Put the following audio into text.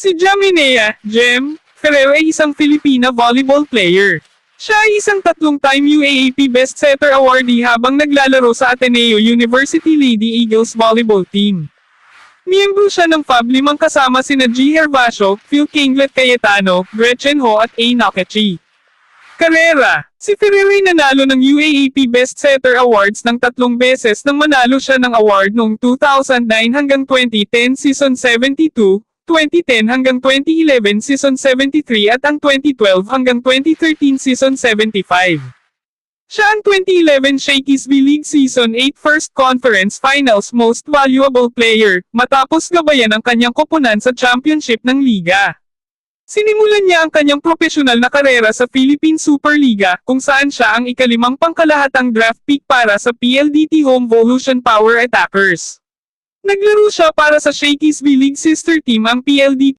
Si Jaminea, Jem, Ferrer ay isang Filipina volleyball player. Siya ay isang tatlong-time UAAP Best Setter awardee habang naglalaro sa Ateneo University Lady Eagles volleyball team. Miyembro siya ng FAB limang kasama sina G. Herbacio, Phil Kinglet Cayetano, Gretchen Ho at A. Nakachi. Karera Si Ferrer ay nanalo ng UAAP Best Setter Awards ng tatlong beses nang manalo siya ng award noong 2009 hanggang 2010 Season 72, 2010 hanggang 2011 Season 73 at ang 2012 hanggang 2013 Season 75. Siya ang 2011 Shakey's V-League Season 8 First Conference Finals Most Valuable Player, matapos gabayan ang kanyang koponan sa championship ng liga. Sinimulan niya ang kanyang profesional na karera sa Philippine Superliga, kung saan siya ang ikalimang pangkalahatang draft pick para sa PLDT Home Volution Power Attackers. Naglaro siya para sa Shakey's V-League sister team ang PLDT